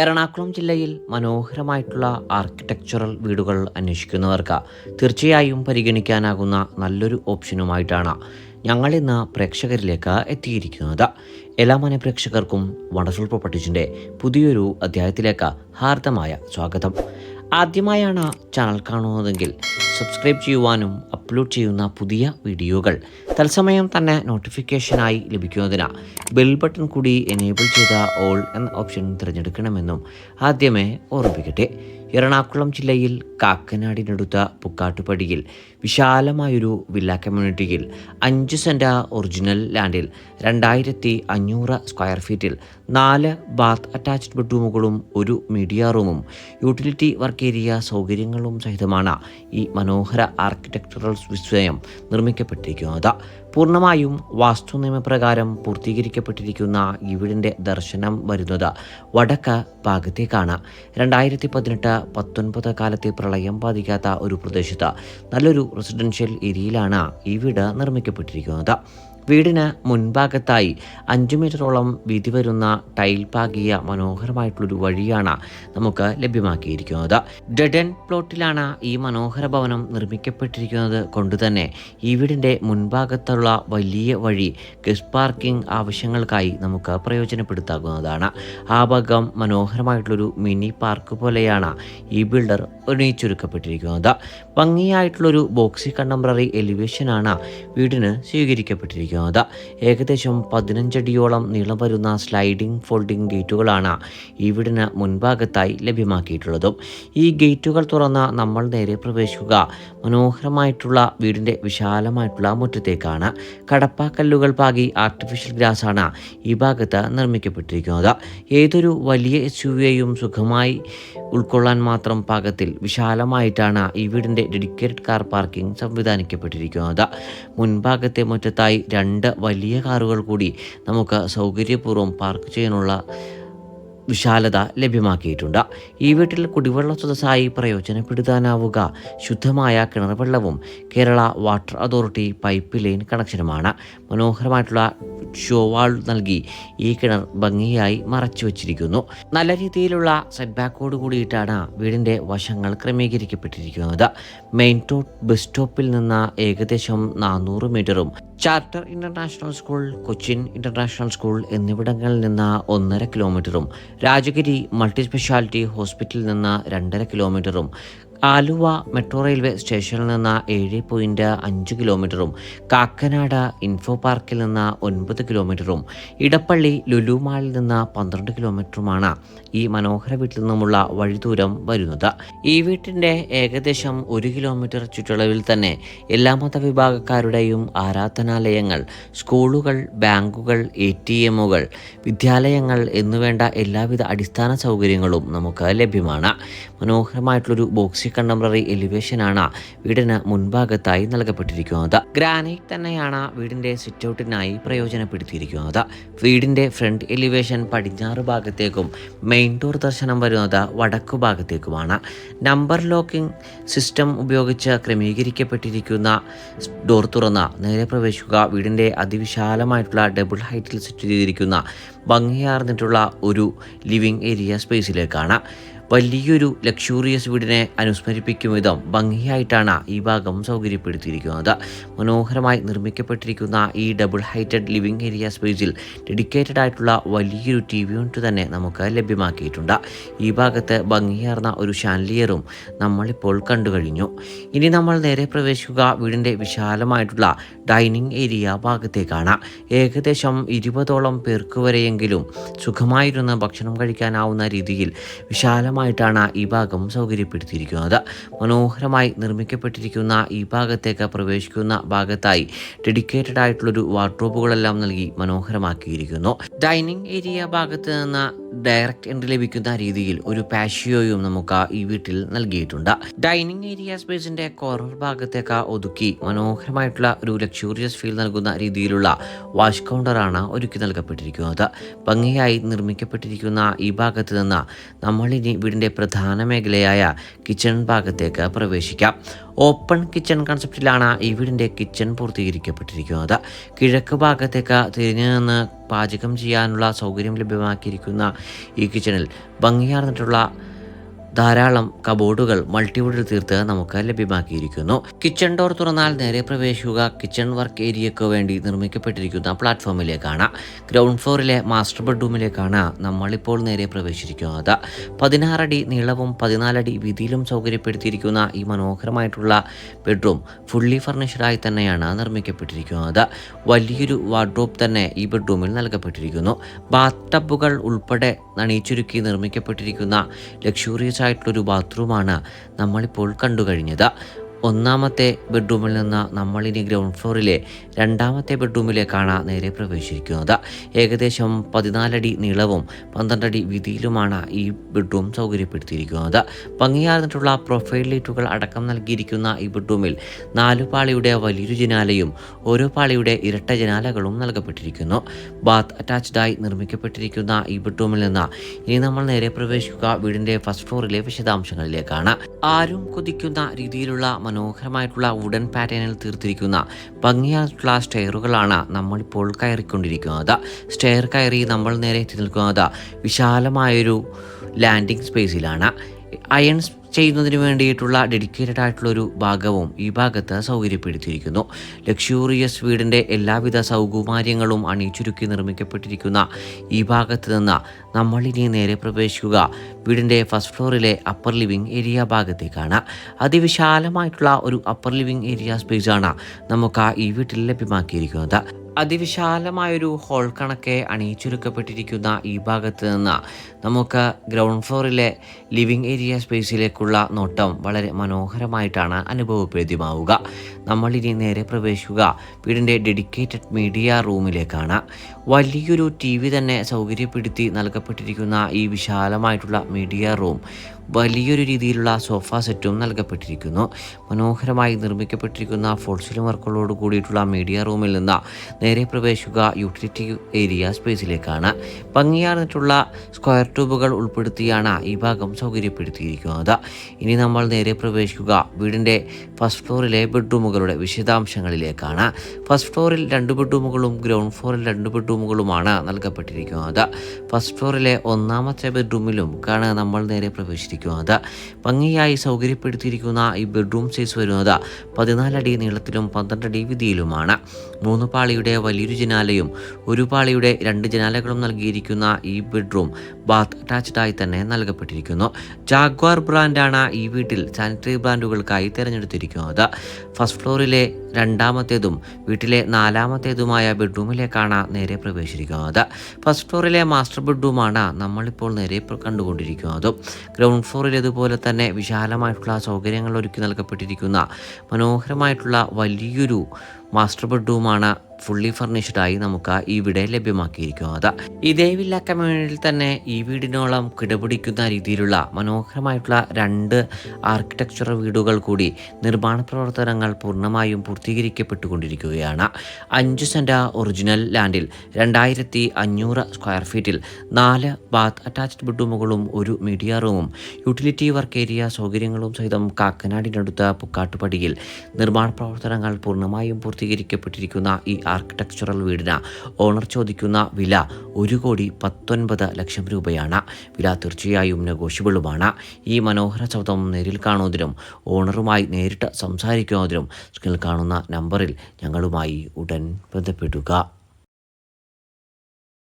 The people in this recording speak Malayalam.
എറണാകുളം ജില്ലയിൽ മനോഹരമായിട്ടുള്ള ആർക്കിടെക്ചറൽ വീടുകൾ അന്വേഷിക്കുന്നവർക്ക് തീർച്ചയായും പരിഗണിക്കാനാകുന്ന നല്ലൊരു ഓപ്ഷനുമായിട്ടാണ് ഞങ്ങൾ ഇന്ന് പ്രേക്ഷകരിലേക്ക് എത്തിയിരിക്കുന്നത്. എല്ലാ മന പ്രേക്ഷകർക്കും വണ്ടർഫുൾ പ്രോപ്പർട്ടീസിന്റെ പുതിയൊരു അധ്യായത്തിലേക്ക് ഹാർദമായ സ്വാഗതം. ആദ്യമായാണ് ചാനൽ കാണുന്നതെങ്കിൽ സബ്സ്ക്രൈബ് ചെയ്യുവാനും അപ്ലോഡ് ചെയ്യുന്ന പുതിയ വീഡിയോകൾ തത്സമയം തന്നെ നോട്ടിഫിക്കേഷനായി ലഭിക്കുന്നതിന് ബെൽ ബട്ടൺ കൂടി എനേബിൾ ചെയ്ത ഓൾ എന്ന ഓപ്ഷൻ തിരഞ്ഞെടുക്കണമെന്നും ആദ്യമേ ഓർമ്മിപ്പിക്കട്ടെ. എറണാകുളം ജില്ലയിൽ കാക്കനാടിനടുത്ത പുക്കാട്ടുപടിയിൽ വിശാലമായൊരു വില്ല കമ്മ്യൂണിറ്റിയിൽ അഞ്ച് സെന്റ ഒറിജിനൽ ലാൻഡിൽ രണ്ടായിരത്തി അഞ്ഞൂറ് സ്ക്വയർ ഫീറ്റിൽ നാല് ബാത്ത് അറ്റാച്ച്ഡ് ബെഡ്റൂമുകളും ഒരു മീഡിയ റൂമും യൂട്ടിലിറ്റി വർക്ക് ഏരിയ സൗകര്യങ്ങളും സഹിതമാണ് ഈ മനോഹര ആർക്കിടെക്ചറൽ വിസ്മയം നിർമ്മിക്കപ്പെട്ടിരിക്കുന്നത്. പൂർണമായും വാസ്തു നിയമപ്രകാരം പൂർത്തീകരിക്കപ്പെട്ടിരിക്കുന്ന ഈ വീടിന്റെ ദർശനം വരുന്നത് വടക്ക് ഭാഗത്തേക്കാണ്. രണ്ടായിരത്തി പതിനെട്ട് പത്തൊൻപത് കാലത്തെ പ്രളയം ബാധിക്കാത്ത ഒരു പ്രദേശത്ത് നല്ലൊരു റെസിഡൻഷ്യൽ ഏരിയയിലാണ് ഈ വീട് നിർമ്മിക്കപ്പെട്ടിരിക്കുന്നത്. വീടിന് മുൻഭാഗത്തായി അഞ്ചു മീറ്ററോളം വീതി വരുന്ന ടൈൽ പാകിയ മനോഹരമായിട്ടുള്ളൊരു വഴിയാണ് നമുക്ക് ലഭ്യമാക്കിയിരിക്കുന്നത്. ഡെഡൻ പ്ലോട്ടിലാണ് ഈ മനോഹര ഭവനം നിർമ്മിക്കപ്പെട്ടിരിക്കുന്നത് കൊണ്ടുതന്നെ ഈ വീടിന്റെ മുൻഭാഗത്തുള്ള വലിയ വഴി ഗസ്റ്റ് പാർക്കിംഗ് ആവശ്യങ്ങൾക്കായി നമുക്ക് പ്രയോജനപ്പെടുത്താവുന്നതാണ്. ആ ഭാഗം മനോഹരമായിട്ടുള്ളൊരു മിനി പാർക്ക് പോലെയാണ് ഈ ബിൽഡർ ഉന്നയിച്ചൊരുക്കപ്പെട്ടിരിക്കുന്നത് ഭംഗിയായിട്ടുള്ളൊരു ബോക്സി കണ്ടംപററി എലിവേഷനാണ് വീടിന് സ്വീകരിക്കപ്പെട്ടിരിക്കുന്നത്. ഏകദേശം പതിനഞ്ചടിയോളം നീളം വരുന്ന സ്ലൈഡിംഗ് ഫോൾഡിംഗ് ഗേറ്റുകളാണ് ഈ വീടിന് മുൻഭാഗത്തായി ലഭ്യമാക്കിയിട്ടുള്ളതും. ഈ ഗേറ്റുകൾ തുറന്ന് നമ്മൾ നേരെ പ്രവേശിക്കുക മനോഹരമായിട്ടുള്ള വീടിന്റെ വിശാലമായിട്ടുള്ള മുറ്റത്തേക്കാണ്. കടപ്പാക്കല്ലുകൾ പാകി ആർട്ടിഫിഷ്യൽ ഗ്രാസാണ് ഈ ഭാഗത്ത് നിർമ്മിക്കപ്പെട്ടിരിക്കുന്നത്. ഏതൊരു വലിയ എസ് യു വിയെയും സുഖമായി ഉൾക്കൊള്ളാൻ മാത്രം പാകത്തിൽ വിശാലമായിട്ടാണ് ഈ വീടിന്റെ ഡെഡിക്കേറ്റഡ് കാർ പാർക്കിംഗ് സംവിധാനിക്കപ്പെട്ടിരിക്കുന്നത്. മുൻഭാഗത്തെ മുറ്റത്തായി രണ്ട് വലിയ കാറുകൾ കൂടി നമുക്ക് സൗകര്യപൂർവം പാർക്ക് ചെയ്യാനുള്ള വിശാലത ലഭ്യമാക്കിയിട്ടുണ്ട്. ഈ വീട്ടിൽ കുടിവെള്ള സ്രോതസ്സായി പ്രയോജനപ്പെടുത്താനാവുക ശുദ്ധമായ കിണർ വെള്ളവും Kerala water authority pipe line കണക്ഷനുമാണ് മനോഹരമായിട്ടുള്ള ഷോവാൾ നൽകി ഈ കിണർ ഭംഗിയായി മറച്ചു വച്ചിരിക്കുന്നു. നല്ല രീതിയിലുള്ള സെറ്റ് ബാക്കോട് കൂടിയിട്ടാണ് വീടിന്റെ വശങ്ങൾ ക്രമീകരിക്കപ്പെട്ടിരിക്കുന്നത്. മെയിൻ റോഡ് ബസ് സ്റ്റോപ്പിൽ നിന്ന് ഏകദേശം നാനൂറ് മീറ്ററും charter international school Cochin international school എന്നിവിടങ്ങളിൽ നിന്ന് ഒന്നര കിലോമീറ്ററും രാജഗിരി മൾട്ടി സ്പെഷ്യാലിറ്റി ഹോസ്പിറ്റലിൽ നിന്ന് രണ്ടര കിലോമീറ്ററും ആലുവ മെട്രോ റെയിൽവേ സ്റ്റേഷനിൽ നിന്ന് ഏഴ് പോയിന്റ് അഞ്ച് കിലോമീറ്ററും കാക്കനാട് ഇൻഫോ പാർക്കിൽ നിന്ന് ഒൻപത് കിലോമീറ്ററും ഇടപ്പള്ളി ലുലു മാളിൽ നിന്ന് പന്ത്രണ്ട് കിലോമീറ്ററുമാണ് ഈ മനോഹര വീട്ടിൽ നിന്നുമുള്ള വഴിദൂരം വരുന്നത്. ഈ വീട്ടിന്റെ ഏകദേശം ഒരു കിലോമീറ്റർ ചുറ്റളവിൽ തന്നെ എല്ലാ മതവിഭാഗക്കാരുടെയും ആരാധനാലയങ്ങൾ സ്കൂളുകൾ ബാങ്കുകൾ എ ടി എമ്മുകൾ വിദ്യാലയങ്ങൾ എന്നുവേണ്ട എല്ലാവിധ അടിസ്ഥാന സൗകര്യങ്ങളും നമുക്ക് ലഭ്യമാണ്. മനോഹരമായിട്ടുള്ളൊരു ബോക്സി കണ്ടംപററി എലിവേഷനാണ് വീടിന് മുൻഭാഗത്തായി നൽകപ്പെട്ടിരിക്കുന്നത്. ഗ്രാനൈറ്റ് തന്നെയാണ് വീടിന്റെ സിറ്റ് ഔട്ടിനായി പ്രയോജനപ്പെടുത്തിയിരിക്കുന്നത്. വീടിന്റെ ഫ്രണ്ട് എലിവേഷൻ പടിഞ്ഞാറ് ഭാഗത്തേക്കും മെയിൻ ഡോർ ദർശനം വരുന്നത് വടക്കു ഭാഗത്തേക്കുമാണ്. നമ്പർ ലോക്കിംഗ് സിസ്റ്റം ഉപയോഗിച്ച് ക്രമീകരിക്കപ്പെട്ടിരിക്കുന്ന ഡോർ തുറന്ന് നേരെ പ്രവേശിക്കുക വീടിന്റെ അതിവിശാലമായിട്ടുള്ള ഡബിൾ ഹൈറ്റിൽ സെറ്റ് ചെയ്തിരിക്കുന്ന ഭംഗിയാർന്നിട്ടുള്ള ഒരു ലിവിംഗ് ഏരിയ സ്പേസിലേക്കാണ്. വലിയൊരു ലക്ഷൂറിയസ് വീടിനെ അനുസ്മരിപ്പിക്കും വിധം ഭംഗിയായിട്ടാണ് ഈ ഭാഗം സൗകര്യപ്പെടുത്തിയിരിക്കുന്നത്. മനോഹരമായി നിർമ്മിക്കപ്പെട്ടിരിക്കുന്ന ഈ ഡബിൾ ഹൈറ്റഡ് ലിവിംഗ് ഏരിയ സ്പേസിൽ ഡെഡിക്കേറ്റഡ് ആയിട്ടുള്ള വലിയൊരു ടി വി യൂണിറ്റ് തന്നെ നമുക്ക് ലഭ്യമാക്കിയിട്ടുണ്ട്. ഈ ഭാഗത്ത് ഭംഗിയാർന്ന ഒരു ഷാൻലിയറും നമ്മളിപ്പോൾ കണ്ടു കഴിഞ്ഞു. ഇനി നമ്മൾ നേരെ പ്രവേശിക്കുക വീടിന്റെ വിശാലമായിട്ടുള്ള ഡൈനിങ് ഏരിയ ഭാഗത്തേക്കാണ്. ഏകദേശം ഇരുപതോളം പേർക്ക് വരെയെങ്കിലും സുഖമായിരുന്ന് ഭക്ഷണം കഴിക്കാനാവുന്ന രീതിയിൽ വിശാലമായിട്ടാണ് ഈ ഭാഗം സൗകര്യപ്പെടുത്തിയിരിക്കുന്നത്. മനോഹരമായി നിർമ്മിക്കപ്പെട്ടിരിക്കുന്ന ഈ ഭാഗത്തേക്ക് പ്രവേശിക്കുന്ന ഭാഗത്തായി ഡെഡിക്കേറ്റഡ് ആയിട്ടുള്ളൊരു വാർഡ്രോബുകളെല്ലാം നൽകി മനോഹരമാക്കിയിരിക്കുന്നു. ഡൈനിങ് ഏരിയ ഭാഗത്ത് നിന്ന് ഡയറക്റ്റ് എൻട്രി ലഭിക്കുന്ന രീതിയിൽ ഒരു പാഷിയോയും നമുക്ക് ഈ വീട്ടിൽ നൽകിയിട്ടുണ്ട്. ഡൈനിങ് ഏരിയ സ്പേസിന്റെ കോർണർ ഭാഗത്തേക്ക് ഒതുക്കി മനോഹരമായിട്ടുള്ള ഒരു ലക്ഷൂറിയസ് ഫീൽ നൽകുന്ന രീതിയിലുള്ള വാഷ് കൗണ്ടറാണ് ഒരുക്കി നൽകപ്പെട്ടിരിക്കുന്നത്. ഭംഗിയായി നിർമ്മിക്കപ്പെട്ടിരിക്കുന്ന ഈ ഭാഗത്ത് നിന്ന് നമ്മളിനി വീടിന്റെ പ്രധാന മേഖലയായ കിച്ചൺ ഭാഗത്തേക്ക് പ്രവേശിക്കാം. ഓപ്പൺ കിച്ചൺ കൺസെപ്റ്റിലാണ് ഈ വീടിന്റെ കിച്ചൺ പൂർത്തീകരിക്കപ്പെട്ടിരിക്കുന്നത്. കിഴക്ക് ഭാഗത്തേക്ക് തിരിഞ്ഞു നിന്ന് പാചകം ചെയ്യാനുള്ള സൗകര്യം ലഭ്യമാക്കിയിരിക്കുന്ന ഈ കിച്ചണിൽ ഭംഗിയാർന്നിട്ടുള്ള ധാരാളം കബോർഡുകൾ മൾട്ടിവുഡിൽ തീർത്ത് നമുക്ക് ലഭ്യമാക്കിയിരിക്കുന്നു. കിച്ചൺ ഡോർ തുറന്നാൽ നേരെ പ്രവേശിക്കുക. കിച്ചൺ വർക്ക് ഏരിയയ്ക്ക് വേണ്ടി നിർമ്മിക്കപ്പെട്ടിരിക്കുന്ന പ്ലാറ്റ്ഫോമിലേക്കാണ് ഗ്രൗണ്ട് ഫ്ലോറിലെ മാസ്റ്റർ ബെഡ്റൂമിലേക്കാണ് നമ്മളിപ്പോൾ നേരെ പ്രവേശിച്ചിരിക്കുന്നത്. പതിനാറടി നീളവും പതിനാലടി വീതിയിലും സൗകര്യപ്പെടുത്തിയിരിക്കുന്ന ഈ മനോഹരമായിട്ടുള്ള ബെഡ്റൂം ഫുള്ളി ഫർണിഷ്ഡായി തന്നെയാണ് നിർമ്മിക്കപ്പെട്ടിരിക്കുന്നത്. വലിയൊരു വാർഡ്രോബ് തന്നെ ഈ ബെഡ്റൂമിൽ നൽകപ്പെട്ടിരിക്കുന്നു. ബാത്ത് ടബുകൾ ഉൾപ്പെടെ നണിച്ചുരുക്കി നിർമ്മിക്കപ്പെട്ടിരിക്കുന്ന ലക്ഷൂറിയസ് ആയിട്ടുള്ളൊരു ബാത്റൂമാണ് നമ്മളിപ്പോൾ കണ്ടു കഴിഞ്ഞത് ഒന്നാമത്തെ ബെഡ്റൂമിൽ നിന്ന് നമ്മളിനി ഗ്രൗണ്ട് ഫ്ലോറിലെ രണ്ടാമത്തെ ബെഡ്റൂമിലേക്കാണ് നേരെ പ്രവേശിക്കുന്നത് ഏകദേശം പതിനാലടി നീളവും പന്ത്രണ്ടടി വീതിയിലുമാണ് ഈ ബെഡ്റൂം സൗകര്യപ്പെടുത്തിയിരിക്കുന്നത്. ഭംഗിയാർന്നിട്ടുള്ള പ്രൊഫൈൽ ലൈറ്റുകൾ അടക്കം നൽകിയിരിക്കുന്ന ഈ ബെഡ്റൂമിൽ നാലു പാളിയുടെ വലിയൊരു ജനാലയും ഓരോ പാളിയുടെ ഇരട്ട ജനാലകളും നൽകപ്പെട്ടിരിക്കുന്നു. ബാത്ത് അറ്റാച്ച്ഡായി നിർമ്മിക്കപ്പെട്ടിരിക്കുന്ന ഈ ബെഡ്റൂമിൽ നിന്ന് ഇനി നമ്മൾ നേരെ പ്രവേശിക്കുക വീടിന്റെ ഫസ്റ്റ് ഫ്ലോറിലെ വിശദാംശങ്ങളിലേക്കാണ്. ആരും കൊതിക്കുന്ന രീതിയിലുള്ള മനോഹരമായിട്ടുള്ള വുഡൻ പാറ്റേണിൽ തീർത്തിരിക്കുന്ന ഭംഗിയായിട്ടുള്ള സ്റ്റെയറുകളാണ് നമ്മളിപ്പോൾ കയറിക്കൊണ്ടിരിക്കുന്നത്. സ്റ്റെയർ കയറി നമ്മൾ നേരെ എത്തി നിൽക്കുന്നത് വിശാലമായൊരു ലാൻഡിംഗ് സ്പേസിലാണ് അയൺ ചെയ്യുന്നതിന് വേണ്ടിയിട്ടുള്ള ഡെഡിക്കേറ്റഡ് ആയിട്ടുള്ളൊരു ഭാഗവും ഈ ഭാഗത്ത് സൗകര്യപ്പെടുത്തിയിരിക്കുന്നു. ലക്ഷൂറിയസ് വീടിന്റെ എല്ലാവിധ സൗകുമാര്യങ്ങളും അണിയിച്ചുരുക്കി നിർമ്മിക്കപ്പെട്ടിരിക്കുന്ന ഈ ഭാഗത്ത് നിന്ന് നമ്മൾ ഇനി നേരെ പ്രവേശിക്കുക. വീടിന്റെ ഫസ്റ്റ് ഫ്ലോറിലെ അപ്പർ ലിവിംഗ് ഏരിയ ഭാഗത്തേക്കാണ്. അതിവിശാലമായിട്ടുള്ള ഒരു അപ്പർ ലിവിംഗ് ഏരിയ സ്പേസാണ് നമുക്ക് ഈ വീട്ടിൽ ലഭ്യമാക്കിയിരിക്കുന്നത്. അതിവിശാലമായൊരു ഹോൾ കണക്കെ അണിയിച്ചൊരുക്കപ്പെട്ടിരിക്കുന്ന ഈ ഭാഗത്ത് നിന്ന് നമുക്ക് ഗ്രൗണ്ട് ഫ്ലോറിലെ ലിവിംഗ് ഏരിയ സ്പേസിലേക്കുള്ള നോട്ടം വളരെ മനോഹരമായിട്ടാണ് അനുഭവപ്രദ്യമാവുക ഇനി നേരെ പ്രവേശിക്കുക. വീടിന്റെ ഡെഡിക്കേറ്റഡ് മീഡിയ റൂമിലേക്കാണ് വലിയൊരു ടി വി തന്നെ സൗകര്യപ്പെടുത്തി നൽകപ്പെട്ടിരിക്കുന്ന ഈ വിശാലമായിട്ടുള്ള മീഡിയ റൂം വലിയൊരു രീതിയിലുള്ള സോഫ സെറ്റും നൽകപ്പെട്ടിരിക്കുന്നു. മനോഹരമായി നിർമ്മിക്കപ്പെട്ടിരിക്കുന്ന ഫോൾസിലും വർക്കുകളോട് കൂടിയിട്ടുള്ള മീഡിയ റൂമിൽ നിന്ന് നേരെ പ്രവേശിക്കുക യൂട്ടിലിറ്റി ഏരിയ സ്പേസിലേക്കാണ്. ഭംഗിയാർന്നിട്ടുള്ള സ്ക്വയർ ട്യൂബുകൾ ഉൾപ്പെടുത്തിയാണ് ഈ ഭാഗം സൗകര്യപ്പെടുത്തിയിരിക്കുന്നത്. ഇനി നമ്മൾ നേരെ പ്രവേശിക്കുക വീടിന്റെ ഫസ്റ്റ് ഫ്ലോറിലെ ബെഡ്റൂമുകളുടെ വിശദാംശങ്ങളിലേക്കാണ്. ഫസ്റ്റ് ഫ്ലോറിൽ രണ്ട് ബെഡ്റൂമുകളും ഗ്രൗണ്ട് ഫ്ലോറിൽ രണ്ട് ബെഡ്റൂമുകളുമാണ് നൽകപ്പെട്ടിരിക്കുന്നത്. ഫസ്റ്റ് ഫ്ലോറിലെ ഒന്നാമത്തെ ബെഡ്റൂമിലും ആണ് നമ്മൾ നേരെ പ്രവേശിച്ചിരിക്കുന്നത്. ഭംഗിയായി സൗകര്യപ്പെടുത്തിയിരിക്കുന്ന ഈ ബെഡ്റൂം സൈസ് വരുന്നത് പതിനാലടി നീളത്തിലും പന്ത്രണ്ടടി വീതിയിലുമാണ്. മൂന്ന് പാളിയുടെ വലിയൊരു ജനാലയും ഒരു പാളിയുടെ രണ്ട് ജനാലകളും നൽകിയിരിക്കുന്ന ഈ ബെഡ്റൂം ബാത്ത് അറ്റാച്ച്ഡായി തന്നെ നൽകപ്പെട്ടിരിക്കുന്നു. ജാഗ്വാർ ബ്രാൻഡാണ് ഈ വീട്ടിൽ സാനിറ്ററി ബ്രാൻഡുകൾക്കായി തിരഞ്ഞെടുത്തിരിക്കുന്നത്. ഫസ്റ്റ് ഫ്ലോറിലെ രണ്ടാമത്തേതും വീട്ടിലെ നാലാമത്തേതുമായ ബെഡ്റൂമിലേക്കാണ് നേരെ പ്രവേശിക്കുന്നത് ഫസ്റ്റ് ഫ്ലോറിലെ മാസ്റ്റർ ബെഡ്റൂമാണ് നമ്മളിപ്പോൾ നേരെ കണ്ടുകൊണ്ടിരിക്കുന്നതും. ഗ്രൗണ്ട് ഫ്ലോറിലേതുപോലെ തന്നെ വിശാലമായിട്ടുള്ള സൗകര്യങ്ങൾ ഒരുക്കി നൽകപ്പെട്ടിരിക്കുന്ന മനോഹരമായിട്ടുള്ള വലിയൊരു മാസ്റ്റർ ബെഡ്റൂമാണ് ഫുള്ളി ഫർണിഷ്ഡായി നമുക്ക് ഇവിടെ ലഭ്യമാക്കിയിരിക്കുന്നത് ഇതേ വില്ല കമ്മ്യൂണിറ്റിയിൽ തന്നെ ഈ വീടിനോളം കിടപിടിക്കുന്ന രീതിയിലുള്ള മനോഹരമായിട്ടുള്ള രണ്ട് ആർക്കിടെക്ചർ വീടുകൾ കൂടി നിർമ്മാണ പ്രവർത്തനങ്ങൾ പൂർണമായും പൂർത്തീകരിക്കപ്പെട്ടുകൊണ്ടിരിക്കുകയാണ്. അഞ്ച് സെന്റ ഒറിജിനൽ ലാൻഡിൽ രണ്ടായിരത്തി അഞ്ഞൂറ് സ്ക്വയർ ഫീറ്റിൽ നാല് ബാത്ത് അറ്റാച്ച്ഡ് ബെഡ്റൂമുകളും ഒരു മീഡിയ റൂമും യൂട്ടിലിറ്റി വർക്ക് ഏരിയ സൗകര്യങ്ങളും സഹിതം കാക്കനാടിനടുത്ത പുക്കാട്ടുപടിയിൽ നിർമ്മാണ പ്രവർത്തനങ്ങൾ പൂർണമായും പൂർത്തീകരിക്കപ്പെട്ടിരിക്കുന്ന ഈ ആർക്കിടെക്ചറൽ വീടിന് ഓണർ ചോദിക്കുന്ന വില ഒരു കോടി പത്തൊൻപത് ലക്ഷം രൂപയാണ്. വില തീർച്ചയായും നെഗോഷ്യബിളുമാണ്. ഈ മനോഹര സൗധം നേരിൽ കാണുന്നതിനും ഓണറുമായി നേരിട്ട് സംസാരിക്കുന്നതിനും സ്ക്രീനിൽ കാണുന്ന നമ്പറിൽ ഞങ്ങളുമായി ഉടൻ ബന്ധപ്പെടുക.